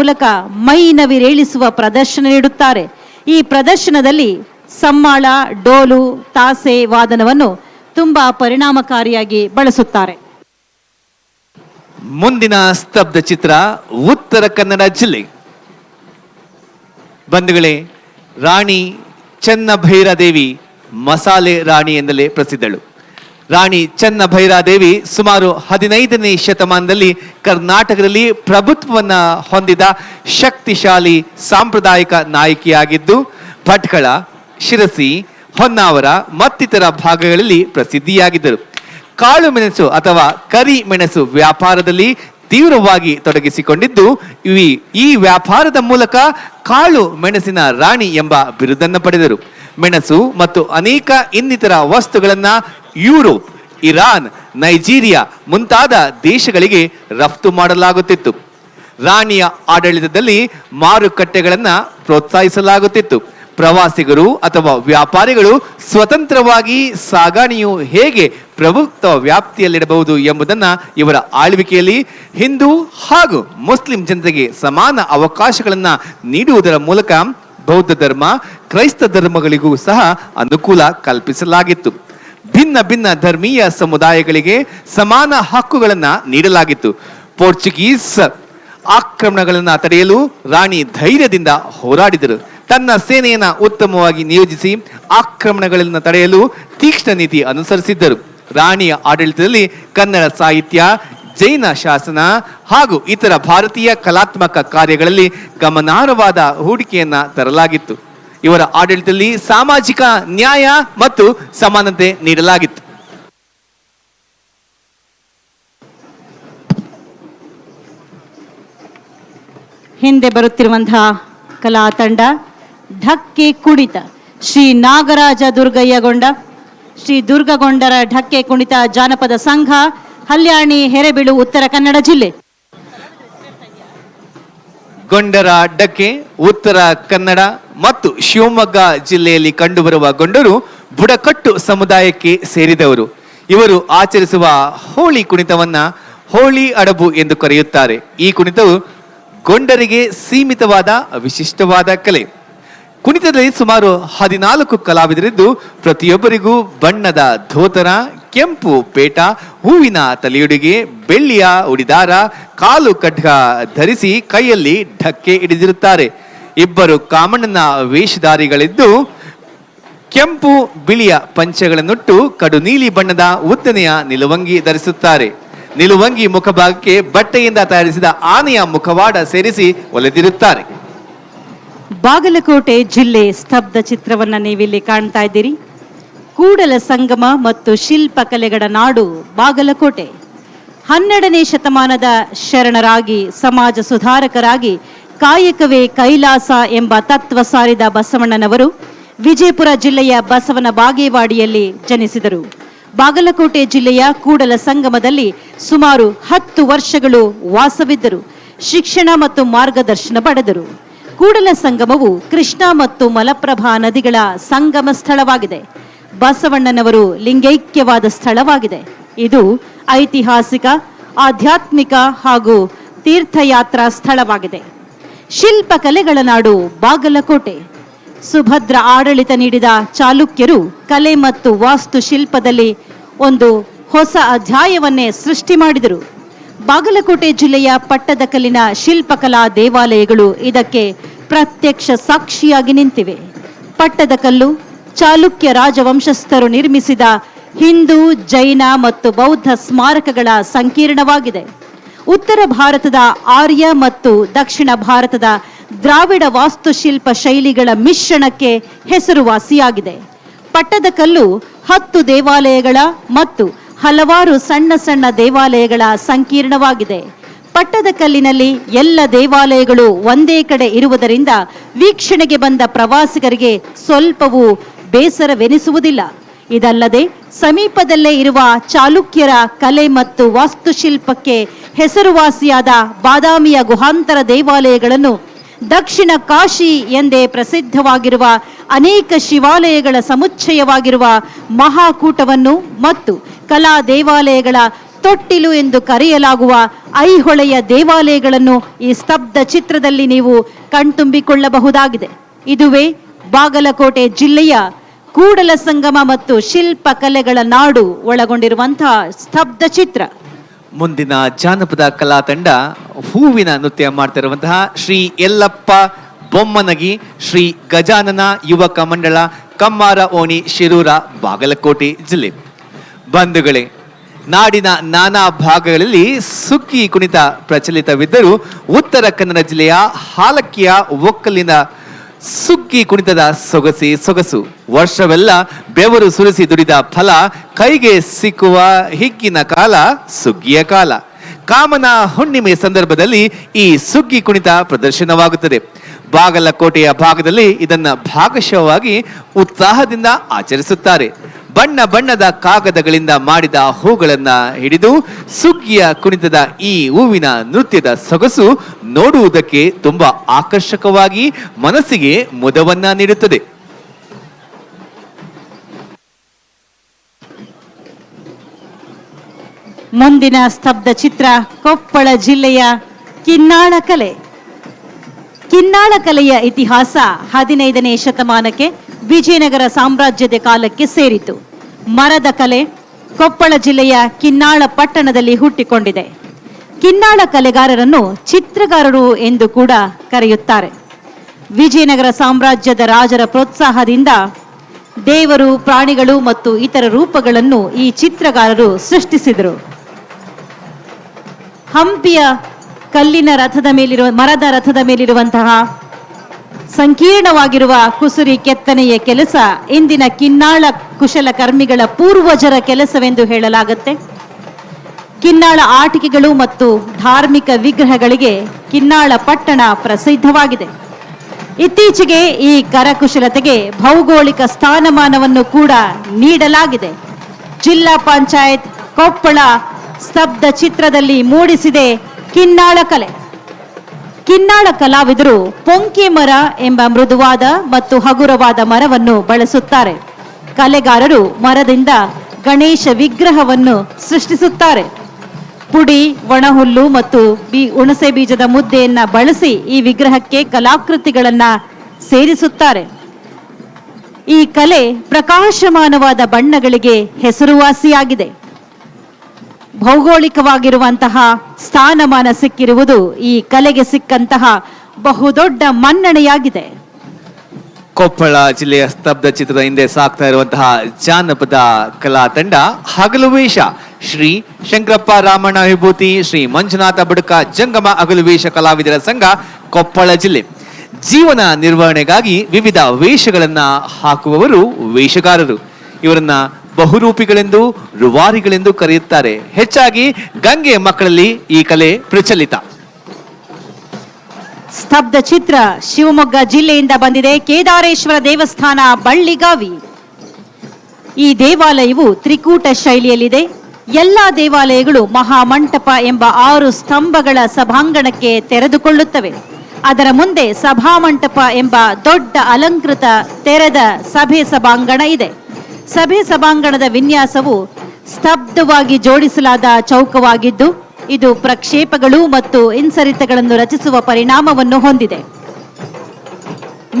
ಮೂಲಕ ಮೈ ನವಿರೇಳಿಸುವ ಪ್ರದರ್ಶನ ನೀಡುತ್ತಾರೆ. ಈ ಪ್ರದರ್ಶನದಲ್ಲಿ ಸಮ್ಮಾಳ, ಡೋಲು, ತಾಸೆ ವಾದನವನ್ನು ತುಂಬಾ ಪರಿಣಾಮಕಾರಿಯಾಗಿ ಬಳಸುತ್ತಾರೆ. ಮುಂದಿನ ಸ್ತಬ್ಧ ಚಿತ್ರ ಉತ್ತರ ಕನ್ನಡ ಜಿಲ್ಲೆ. ಬಂಧುಗಳೇ, ರಾಣಿ ಚೆನ್ನಭೈರಾದೇವಿ ಮಸಾಲೆ ರಾಣಿ ಎಂದಲೇ ಪ್ರಸಿದ್ಧಳು. ರಾಣಿ ಚೆನ್ನಭೈರಾದೇವಿ ಸುಮಾರು ಹದಿನೈದನೇ ಶತಮಾನದಲ್ಲಿ ಕರ್ನಾಟಕದಲ್ಲಿ ಪ್ರಭುತ್ವವನ್ನ ಹೊಂದಿದ ಶಕ್ತಿಶಾಲಿ ಸಾಂಪ್ರದಾಯಿಕ ನಾಯಕಿಯಾಗಿದ್ದು, ಭಟ್ಕಳ, ಶಿರಸಿ, ಹೊನ್ನಾವರ ಮತ್ತಿತರ ಭಾಗಗಳಲ್ಲಿ ಪ್ರಸಿದ್ಧಿಯಾಗಿದ್ದರು. ಕಾಳು ಮೆಣಸು ಅಥವಾ ಕರಿ ಮೆಣಸು ವ್ಯಾಪಾರದಲ್ಲಿ ತೀವ್ರವಾಗಿ ತೊಡಗಿಸಿಕೊಂಡಿದ್ದು ಈ ವ್ಯಾಪಾರದ ಮೂಲಕ ಕಾಳು ಮೆಣಸಿನ ರಾಣಿ ಎಂಬ ಬಿರುದನ್ನು ಪಡೆದರು. ಮೆಣಸು ಮತ್ತು ಅನೇಕ ಇನ್ನಿತರ ವಸ್ತುಗಳನ್ನು ಯುರೋಪ್, ಇರಾನ್, ನೈಜೀರಿಯಾ ಮುಂತಾದ ದೇಶಗಳಿಗೆ ರಫ್ತು ಮಾಡಲಾಗುತ್ತಿತ್ತು. ರಾಣಿಯ ಆಡಳಿತದಲ್ಲಿ ಮಾರುಕಟ್ಟೆಗಳನ್ನು ಪ್ರೋತ್ಸಾಹಿಸಲಾಗುತ್ತಿತ್ತು. ಪ್ರವಾಸಿಗರು ಅಥವಾ ವ್ಯಾಪಾರಿಗಳು ಸ್ವತಂತ್ರವಾಗಿ ಸಾಗಾಣೆಯು ಹೇಗೆ ಪ್ರಭುತ್ವ ವ್ಯಾಪ್ತಿಯಲ್ಲಿಡಬಹುದು ಎಂಬುದನ್ನ ಇವರ ಆಳ್ವಿಕೆಯಲ್ಲಿ ಹಿಂದೂ ಹಾಗೂ ಮುಸ್ಲಿಂ ಜನತೆಗೆ ಸಮಾನ ಅವಕಾಶಗಳನ್ನು ನೀಡುವುದರ ಮೂಲಕ ಬೌದ್ಧ ಧರ್ಮ, ಕ್ರೈಸ್ತ ಧರ್ಮಗಳಿಗೂ ಸಹ ಅನುಕೂಲ ಕಲ್ಪಿಸಲಾಗಿತ್ತು. ಭಿನ್ನ ಭಿನ್ನ ಧರ್ಮೀಯ ಸಮುದಾಯಗಳಿಗೆ ಸಮಾನ ಹಕ್ಕುಗಳನ್ನ ನೀಡಲಾಗಿತ್ತು. ಪೋರ್ಚುಗೀಸ್ ಆಕ್ರಮಣಗಳನ್ನ ತಡೆಯಲು ರಾಣಿ ಧೈರ್ಯದಿಂದ ಹೋರಾಡಿದರು. ತನ್ನ ಸೇನೆಯನ್ನ ಉತ್ತಮವಾಗಿ ನಿಯೋಜಿಸಿ ಆಕ್ರಮಣಗಳನ್ನು ತಡೆಯಲು ತೀಕ್ಷ್ಣ ನೀತಿ ಅನುಸರಿಸಿದ್ದರು. ರಾಣಿಯ ಆಡಳಿತದಲ್ಲಿ ಕನ್ನಡ ಸಾಹಿತ್ಯ ಜೈನ ಶಾಸನ ಹಾಗೂ ಇತರ ಭಾರತೀಯ ಕಲಾತ್ಮಕ ಕಾರ್ಯಗಳಲ್ಲಿ ಗಮನಾರ್ಹವಾದ ಹೂಡಿಕೆಯನ್ನ ತರಲಾಗಿತ್ತು. ಇವರ ಆಡಳಿತದಲ್ಲಿ ಸಾಮಾಜಿಕ ನ್ಯಾಯ ಮತ್ತು ಸಮಾನತೆ ನೀಡಲಾಗಿತ್ತು. ಹಿಂದೆ ಬರುತ್ತಿರುವಂತಹ ಕಲಾ ತಂಡ ಢಕ್ಕೆ ಕುಣಿತ ಶ್ರೀ ನಾಗರಾಜ ದುರ್ಗಯ್ಯಗೊಂಡ ಶ್ರೀ ದುರ್ಗಗೊಂಡರ ಢಕ್ಕೆ ಕುಣಿತ ಜಾನಪದ ಸಂಘ ಹಲ್ಯಾಣಿ ಹೆರೆಬಿಳು ಉತ್ತರ ಕನ್ನಡ ಜಿಲ್ಲೆ. ಗೊಂಡರ ಅಡ್ಡಕ್ಕೆ ಉತ್ತರ ಕನ್ನಡ ಮತ್ತು ಶಿವಮೊಗ್ಗ ಜಿಲ್ಲೆಯಲ್ಲಿ ಕಂಡುಬರುವ ಗೊಂಡರು ಬುಡಕಟ್ಟು ಸಮುದಾಯಕ್ಕೆ ಸೇರಿದವರು. ಇವರು ಆಚರಿಸುವ ಹೋಳಿ ಕುಣಿತವನ್ನ ಹೋಳಿ ಅಡಬು ಎಂದು ಕರೆಯುತ್ತಾರೆ. ಈ ಕುಣಿತವು ಗೊಂಡರಿಗೆ ಸೀಮಿತವಾದ ವಿಶಿಷ್ಟವಾದ ಕಲೆ. ಕುಣಿತದಲ್ಲಿ ಸುಮಾರು ಹದಿನಾಲ್ಕು ಕಲಾವಿದರಿದ್ದು ಪ್ರತಿಯೊಬ್ಬರಿಗೂ ಬಣ್ಣದ ಧೋತರ ಕೆಂಪು ಪೇಟ, ಹೂವಿನ ತಲೆಯುಡುಗೆ ಬೆಳ್ಳಿಯ ಉಡಿದಾರ, ಕಾಲು ಖಡ್ಗ ಧರಿಸಿ ಕೈಯಲ್ಲಿ ಢಕ್ಕೆ ಹಿಡಿದಿರುತ್ತಾರೆ. ಇಬ್ಬರು ಕಾಮಣ್ಣನ ವೇಷಧಾರಿಗಳಿದ್ದು, ಕೆಂಪು ಬಿಳಿಯ ಪಂಚಗಳನ್ನುಟ್ಟು ಕಡು ನೀಲಿ ಬಣ್ಣದ ಉದ್ದನೆಯ ನಿಲುವಂಗಿ ಧರಿಸುತ್ತಾರೆ. ನಿಲುವಂಗಿ ಮುಖಭಾಗಕ್ಕೆ ಬಟ್ಟೆಯಿಂದ ತಯಾರಿಸಿದ ಆನೆಯ ಮುಖವಾಡ ಸೇರಿಸಿ ಒಲೆದಿರುತ್ತಾರೆ. ಬಾಗಲಕೋಟೆ ಜಿಲ್ಲೆ ಸ್ತಬ್ಧ ಚಿತ್ರವನ್ನ ನೀವಿಲ್ಲಿ ಕಾಣ್ತಾ ಇದ್ದೀರಿ. ಕೂಡಲ ಸಂಗಮ ಮತ್ತು ಶಿಲ್ಪಕಲೆಗಳ ನಾಡು ಬಾಗಲಕೋಟೆ. ಹನ್ನೆರಡನೇ ಶತಮಾನದ ಶರಣರಾಗಿ, ಸಮಾಜ ಸುಧಾರಕರಾಗಿ, ಕಾಯಕವೇ ಕೈಲಾಸ ಎಂಬ ತತ್ವ ಸಾರಿದ ಬಸವಣ್ಣನವರು ವಿಜಯಪುರ ಜಿಲ್ಲೆಯ ಬಸವನ ಬಾಗೇವಾಡಿಯಲ್ಲಿ ಜನಿಸಿದರು. ಬಾಗಲಕೋಟೆ ಜಿಲ್ಲೆಯ ಕೂಡಲ ಸಂಗಮದಲ್ಲಿ ಸುಮಾರು ಹತ್ತು ವರ್ಷಗಳು ವಾಸವಿದ್ದರು. ಶಿಕ್ಷಣ ಮತ್ತು ಮಾರ್ಗದರ್ಶನ ಪಡೆದರು. ಕೂಡಲ ಸಂಗಮವು ಕೃಷ್ಣ ಮತ್ತು ಮಲಪ್ರಭಾ ನದಿಗಳ ಸಂಗಮ ಸ್ಥಳವಾಗಿದೆ. ಬಸವಣ್ಣನವರು ಲಿಂಗೈಕ್ಯವಾದ ಸ್ಥಳವಾಗಿದೆ. ಇದು ಐತಿಹಾಸಿಕ, ಆಧ್ಯಾತ್ಮಿಕ ಹಾಗೂ ತೀರ್ಥಯಾತ್ರಾ ಸ್ಥಳವಾಗಿದೆ. ಶಿಲ್ಪಕಲೆಗಳ ನಾಡು ಬಾಗಲಕೋಟೆ. ಸುಭದ್ರ ಆಡಳಿತ ನೀಡಿದ ಚಾಲುಕ್ಯರು ಕಲೆ ಮತ್ತು ವಾಸ್ತುಶಿಲ್ಪದಲ್ಲಿ ಒಂದು ಹೊಸ ಅಧ್ಯಾಯವನ್ನೇ ಸೃಷ್ಟಿ ಮಾಡಿದರು. ಬಾಗಲಕೋಟೆ ಜಿಲ್ಲೆಯ ಪಟ್ಟದಕಲ್ಲಿನ ಶಿಲ್ಪಕಲಾ ದೇವಾಲಯಗಳು ಇದಕ್ಕೆ ಪ್ರತ್ಯಕ್ಷ ಸಾಕ್ಷಿಯಾಗಿ ನಿಂತಿವೆ. ಪಟ್ಟದಕಲ್ಲು ಚಾಲುಕ್ಯ ರಾಜವಂಶಸ್ಥರು ನಿರ್ಮಿಸಿದ ಹಿಂದೂ, ಜೈನ ಮತ್ತು ಬೌದ್ಧ ಸ್ಮಾರಕಗಳ ಸಂಕೀರ್ಣವಾಗಿದೆ. ಉತ್ತರ ಭಾರತದ ಆರ್ಯ ಮತ್ತು ದಕ್ಷಿಣ ಭಾರತದ ದ್ರಾವಿಡ ವಾಸ್ತುಶಿಲ್ಪ ಶೈಲಿಗಳ ಮಿಶ್ರಣಕ್ಕೆ ಹೆಸರುವಾಸಿಯಾಗಿದೆ. ಪಟ್ಟದಕಲ್ಲು ಹತ್ತು ದೇವಾಲಯಗಳ ಮತ್ತು ಹಲವಾರು ಸಣ್ಣ ಸಣ್ಣ ದೇವಾಲಯಗಳ ಸಂಕೀರ್ಣವಾಗಿದೆ. ಪಟ್ಟದಕಲ್ಲಿನಲ್ಲಿ ಎಲ್ಲ ದೇವಾಲಯಗಳು ಒಂದೇ ಕಡೆ ಇರುವುದರಿಂದ ವೀಕ್ಷಣೆಗೆ ಬಂದ ಪ್ರವಾಸಿಗರಿಗೆ ಸ್ವಲ್ಪವೂ ಬೇಸರವೆನಿಸುವುದಿಲ್ಲ. ಇದಲ್ಲದೆ ಸಮೀಪದಲ್ಲೇ ಇರುವ ಚಾಲುಕ್ಯರ ಕಲೆ ಮತ್ತು ವಾಸ್ತುಶಿಲ್ಪಕ್ಕೆ ಹೆಸರುವಾಸಿಯಾದ ಬಾದಾಮಿಯ ಗುಹಾಂತರ ದೇವಾಲಯಗಳನ್ನು ದಕ್ಷಿಣ ಕಾಶಿ ಎಂದೇ ಪ್ರಸಿದ್ಧವಾಗಿರುವ ಅನೇಕ ಶಿವಾಲಯಗಳ ಸಮುಚ್ಚಯವಾಗಿರುವ ಮಹಾಕೂಟವನ್ನು ಮತ್ತು ಕಲಾ ದೇವಾಲಯಗಳ ತೊಟ್ಟಿಲು ಎಂದು ಕರೆಯಲಾಗುವ ಐಹೊಳೆಯ ದೇವಾಲಯಗಳನ್ನು ಈ ಸ್ತಬ್ಧ ಚಿತ್ರದಲ್ಲಿ ನೀವು ಕಣ್ತುಂಬಿಕೊಳ್ಳಬಹುದಾಗಿದೆ. ಇದುವೇ ಬಾಗಲಕೋಟೆ ಜಿಲ್ಲೆಯ ಕೂಡಲ ಸಂಗಮ ಮತ್ತು ಶಿಲ್ಪ ಕಲೆಗಳ ನಾಡು ಒಳಗೊಂಡಿರುವಂತಹ ಸ್ತಬ್ಧ ಚಿತ್ರ. ಮುಂದಿನ ಜಾನಪದ ಕಲಾ ತಂಡ ಹೂವಿನ ನೃತ್ಯ ಮಾಡ್ತಿರುವಂತಹ ಶ್ರೀ ಎಲ್ಲಪ್ಪ ಬೊಮ್ಮನಗಿ, ಶ್ರೀ ಗಜಾನನ ಯುವಕ ಮಂಡಳ, ಕಮ್ಮಾರ ಓಣಿ ಶಿರೂರ, ಬಾಗಲಕೋಟೆ ಜಿಲ್ಲೆ. ಬಂಧುಗಳೇ, ನಾಡಿನ ನಾನಾ ಭಾಗಗಳಲ್ಲಿ ಸುಕ್ಕಿ ಕುಣಿತ ಪ್ರಚಲಿತವಿದ್ದರೂ ಉತ್ತರ ಕನ್ನಡ ಜಿಲ್ಲೆಯ ಹಾಲಕ್ಕಿಯ ಒಕ್ಕಲಿನ ಸುಗ್ಗಿ ಕುಣಿತದ ಸೊಗಸಿ ಸೊಗಸು. ವರ್ಷವೆಲ್ಲ ಬೆವರು ಸುರಿಸಿ ದುಡಿದ ಫಲ, ಕೈಗೆ ಸಿಕ್ಕುವ ಹಿಗ್ಗಿನ ಕಾಲ ಸುಗ್ಗಿಯ ಕಾಲ. ಕಾಮನ ಹುಣ್ಣಿಮೆ ಸಂದರ್ಭದಲ್ಲಿ ಈ ಸುಗ್ಗಿ ಕುಣಿತ ಪ್ರದರ್ಶನವಾಗುತ್ತದೆ. ಬಾಗಲಕೋಟೆಯ ಭಾಗದಲ್ಲಿ ಇದನ್ನ ಭಾಗಶಃವಾಗಿ ಉತ್ಸಾಹದಿಂದ ಆಚರಿಸುತ್ತಾರೆ. ಬಣ್ಣ ಬಣ್ಣದ ಕಾಗದಗಳಿಂದ ಮಾಡಿದ ಹೂಗಳನ್ನ ಹಿಡಿದು ಸುಗ್ಗಿಯ ಕುಣಿತದ ಈ ಹೂವಿನ ನೃತ್ಯದ ಸೊಗಸು ನೋಡುವುದಕ್ಕೆ ತುಂಬಾ ಆಕರ್ಷಕವಾಗಿ ಮನಸ್ಸಿಗೆ ಮುದವನ್ನ ನೀಡುತ್ತದೆ. ಮುಂದಿನ ಸ್ತಬ್ಧ ಚಿತ್ರ ಕೊಪ್ಪಳ ಜಿಲ್ಲೆಯ ಕಿನ್ನಾಳ ಕಲೆ. ಕಿನ್ನಾಳ ಕಲೆಯ ಇತಿಹಾಸ ಹದಿನೈದನೇ ಶತಮಾನಕ್ಕೆ ವಿಜಯನಗರ ಸಾಮ್ರಾಜ್ಯದ ಕಾಲಕ್ಕೆ ಸೇರಿತು. ಮರದ ಕಲೆ ಕೊಪ್ಪಳ ಜಿಲ್ಲೆಯ ಕಿನ್ನಾಳ ಪಟ್ಟಣದಲ್ಲಿ ಹುಟ್ಟಿಕೊಂಡಿದೆ. ಕಿನ್ನಾಳ ಕಲೆಗಾರರನ್ನು ಚಿತ್ರಗಾರರು ಎಂದು ಕೂಡ ಕರೆಯುತ್ತಾರೆ. ವಿಜಯನಗರ ಸಾಮ್ರಾಜ್ಯದ ರಾಜರ ಪ್ರೋತ್ಸಾಹದಿಂದ ದೇವರು, ಪ್ರಾಣಿಗಳು ಮತ್ತು ಇತರ ರೂಪಗಳನ್ನು ಈ ಚಿತ್ರಗಾರರು ಸೃಷ್ಟಿಸಿದರು. ಹಂಪಿಯ ಕಲ್ಲಿನ ರಥದ ಮೇಲಿರುವ ಮರದ ರಥದ ಮೇಲಿರುವಂತಹ ಸಂಕೀರ್ಣವಾಗಿರುವ ಕುಸುರಿ ಕೆತ್ತನೆಯ ಕೆಲಸ ಇಂದಿನ ಕಿನ್ನಾಳ ಕುಶಲಕರ್ಮಿಗಳ ಪೂರ್ವಜರ ಕೆಲಸವೆಂದು ಹೇಳಲಾಗುತ್ತೆ. ಕಿನ್ನಾಳ ಆಟಿಕೆಗಳು ಮತ್ತು ಧಾರ್ಮಿಕ ವಿಗ್ರಹಗಳಿಗೆ ಕಿನ್ನಾಳ ಪಟ್ಟಣ ಪ್ರಸಿದ್ಧವಾಗಿದೆ. ಇತ್ತೀಚೆಗೆ ಈ ಕರಕುಶಲತೆಗೆ ಭೌಗೋಳಿಕ ಸ್ಥಾನಮಾನವನ್ನು ಕೂಡ ನೀಡಲಾಗಿದೆ. ಜಿಲ್ಲಾ ಪಂಚಾಯತ್ ಕೊಪ್ಪಳ ಸ್ತಬ್ಧ ಚಿತ್ರದಲ್ಲಿ ಮೂಡಿಸಿದೆ ಕಿನ್ನಾಳ ಕಲೆ. ಕಿನ್ನಾಳ ಕಲಾವಿದರು ಪೊಂಕೆ ಮರ ಎಂಬ ಮೃದುವಾದ ಮತ್ತು ಹಗುರವಾದ ಮರವನ್ನು ಬಳಸುತ್ತಾರೆ. ಕಲೆಗಾರರು ಮರದಿಂದ ಗಣೇಶ ವಿಗ್ರಹವನ್ನು ಸೃಷ್ಟಿಸುತ್ತಾರೆ. ಪುಡಿ, ಒಣಹುಲ್ಲು ಮತ್ತು ಬಿ, ಹುಣಸೆ ಬೀಜದ ಮುದ್ದೆಯನ್ನ ಬಳಸಿ ಈ ವಿಗ್ರಹಕ್ಕೆ ಕಲಾಕೃತಿಗಳನ್ನ ಸೇರಿಸುತ್ತಾರೆ. ಈ ಕಲೆ ಪ್ರಕಾಶಮಾನವಾದ ಬಣ್ಣಗಳಿಗೆ ಹೆಸರುವಾಸಿಯಾಗಿದೆ. ಭೌಗೋಳಿಕವಾಗಿರುವಂತಹ ಸ್ಥಾನಮಾನ ಸಿಕ್ಕಿರುವುದು ಈ ಕಲೆಗೆ ಸಿಕ್ಕಂತಹ ಬಹುದೊಡ್ಡ ಮನ್ನಣೆಯಾಗಿದೆ. ಕೊಪ್ಪಳ ಜಿಲ್ಲೆಯ ಸ್ತಬ್ಧ ಚಿತ್ರದ ಹಿಂದೆ ಸಾಕ್ತಾ ಇರುವಂತಹ ಜಾನಪದ ಕಲಾ ತಂಡ ಹಗಲು ವೇಷ. ಶ್ರೀ ಶಂಕರಪ್ಪ ರಾಮಣ್ಣ ವಿಭೂತಿ, ಶ್ರೀ ಮಂಜುನಾಥ ಬುಡಕ, ಜಂಗಮ ಹಗಲು ವೇಷ ಕಲಾವಿದರ ಸಂಘ ಕೊಪ್ಪಳ ಜಿಲ್ಲೆ. ಜೀವನ ನಿರ್ವಹಣೆಗಾಗಿ ವಿವಿಧ ವೇಷಗಳನ್ನ ಹಾಕುವವರು ವೇಷಗಾರರು. ಇವರನ್ನ ಬಹುರೂಪಿಗಳೆಂದು, ರುವಾರಿಗಳೆಂದು ಕರೆಯುತ್ತಾರೆ. ಹೆಚ್ಚಾಗಿ ಗಂಗೆ ಮಕ್ಕಳಲ್ಲಿ ಈ ಕಲೆ ಪ್ರಚಲಿತ. ಸ್ತಬ್ಧ ಚಿತ್ರ ಶಿವಮೊಗ್ಗ ಜಿಲ್ಲೆಯಿಂದ ಬಂದಿದೆ ಕೇದಾರೇಶ್ವರ ದೇವಸ್ಥಾನ ಬಳ್ಳಿಗಾವಿ. ಈ ದೇವಾಲಯವು ತ್ರಿಕೂಟ ಶೈಲಿಯಲ್ಲಿದೆ. ಎಲ್ಲ ದೇವಾಲಯಗಳು ಮಹಾಮಂಟಪ ಎಂಬ ಆರು ಸ್ತಂಭಗಳ ಸಭಾಂಗಣಕ್ಕೆ ತೆರೆದುಕೊಳ್ಳುತ್ತವೆ. ಅದರ ಮುಂದೆ ಸಭಾಮಂಟಪ ಎಂಬ ದೊಡ್ಡ ಅಲಂಕೃತ ತೆರೆದ ಸಭೆ ಸಭಾಂಗಣ ಇದೆ. ಸಭೆ ಸಭಾಂಗಣದ ವಿನ್ಯಾಸವು ಸ್ತಬ್ಧವಾಗಿ ಜೋಡಿಸಲಾದ ಚೌಕವಾಗಿದ್ದು, ಇದು ಪ್ರಕ್ಷೇಪಗಳು ಮತ್ತು ಇನ್ಸರಿತಗಳನ್ನು ರಚಿಸುವ ಪರಿಣಾಮವನ್ನು ಹೊಂದಿದೆ.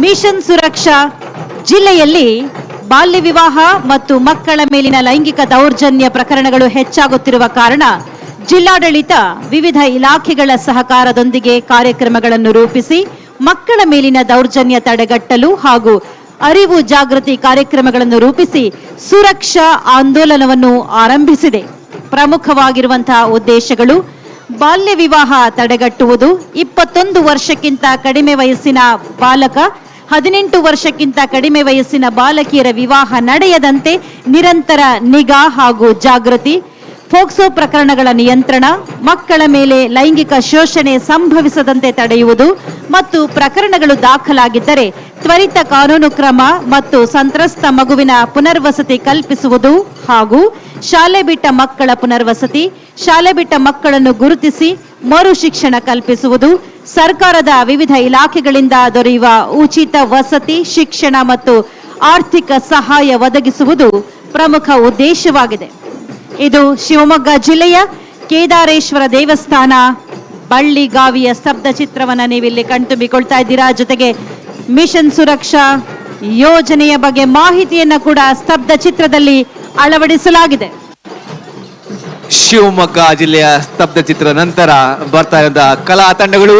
ಮಿಷನ್ ಸುರಕ್ಷಾ ಜಿಲ್ಲೆಯಲ್ಲಿ ಬಾಲ್ಯ ವಿವಾಹ ಮತ್ತು ಮಕ್ಕಳ ಮೇಲಿನ ಲೈಂಗಿಕ ದೌರ್ಜನ್ಯ ಪ್ರಕರಣಗಳು ಹೆಚ್ಚಾಗುತ್ತಿರುವ ಕಾರಣ ಜಿಲ್ಲಾಡಳಿತ ವಿವಿಧ ಇಲಾಖೆಗಳ ಸಹಕಾರದೊಂದಿಗೆ ಕಾರ್ಯಕ್ರಮಗಳನ್ನು ರೂಪಿಸಿ ಮಕ್ಕಳ ಮೇಲಿನ ದೌರ್ಜನ್ಯ ತಡೆಗಟ್ಟಲು ಹಾಗೂ ಅರಿವು ಜಾಗೃತಿ ಕಾರ್ಯಕ್ರಮಗಳನ್ನು ರೂಪಿಸಿ ಸುರಕ್ಷಾ ಆಂದೋಲನವನ್ನು ಆರಂಭಿಸಿದೆ. ಪ್ರಮುಖವಾಗಿರುವಂತಹ ಉದ್ದೇಶಗಳು, ಬಾಲ್ಯ ವಿವಾಹ ತಡೆಗಟ್ಟುವುದು, ಇಪ್ಪತ್ತೊಂದು ವರ್ಷಕ್ಕಿಂತ ಕಡಿಮೆ ವಯಸ್ಸಿನ ಬಾಲಕ, ಹದಿನೆಂಟು ವರ್ಷಕ್ಕಿಂತ ಕಡಿಮೆ ವಯಸ್ಸಿನ ಬಾಲಕಿಯರ ವಿವಾಹ ನಡೆಯದಂತೆ ನಿರಂತರ ನಿಗಾ ಹಾಗೂ ಜಾಗೃತಿ ಫೋಕ್ಸೋ ಪ್ರಕರಣಗಳ ನಿಯಂತ್ರಣ, ಮಕ್ಕಳ ಮೇಲೆ ಲೈಂಗಿಕ ಶೋಷಣೆ ಸಂಭವಿಸದಂತೆ ತಡೆಯುವುದು ಮತ್ತು ಪ್ರಕರಣಗಳು ದಾಖಲಾಗಿದ್ದರೆ ತ್ವರಿತ ಕಾನೂನು ಕ್ರಮ ಮತ್ತು ಸಂತ್ರಸ್ತ ಮಗುವಿನ ಪುನರ್ವಸತಿ ಕಲ್ಪಿಸುವುದು ಹಾಗೂ ಶಾಲೆ ಬಿಟ್ಟ ಮಕ್ಕಳ ಪುನರ್ವಸತಿ, ಶಾಲೆ ಬಿಟ್ಟ ಮಕ್ಕಳನ್ನು ಗುರುತಿಸಿ ಮರು ಶಿಕ್ಷಣ ಕಲ್ಪಿಸುವುದು, ಸರ್ಕಾರದ ವಿವಿಧ ಇಲಾಖೆಗಳಿಂದ ದೊರೆಯುವ ಉಚಿತ ವಸತಿ, ಶಿಕ್ಷಣ ಮತ್ತು ಆರ್ಥಿಕ ಸಹಾಯ ಒದಗಿಸುವುದು ಪ್ರಮುಖ ಉದ್ದೇಶವಾಗಿದೆ. ಇದು ಶಿವಮೊಗ್ಗ ಜಿಲ್ಲೆಯ ಕೇದಾರೇಶ್ವರ ದೇವಸ್ಥಾನ. ಬಳ್ಳಿಗಾವಿಯ ಸ್ತಬ್ಧ ಚಿತ್ರವನ್ನು ನೀವಿಲ್ಲಿ ಕಣ್ತುಂಬಿಕೊಳ್ತಾ ಇದ್ದೀರಾ. ಜೊತೆಗೆ ಮಿಷನ್ ಸುರಕ್ಷಾ ಯೋಜನೆಯ ಬಗ್ಗೆ ಮಾಹಿತಿಯನ್ನು ಕೂಡ ಸ್ತಬ್ಧ ಚಿತ್ರದಲ್ಲಿ ಅಳವಡಿಸಲಾಗಿದೆ. ಶಿವಮೊಗ್ಗ ಜಿಲ್ಲೆಯ ಸ್ತಬ್ಧ ಚಿತ್ರ ನಂತರ ಬರ್ತಾ ಇರುವಂತಹ ಕಲಾ ತಂಡಗಳು.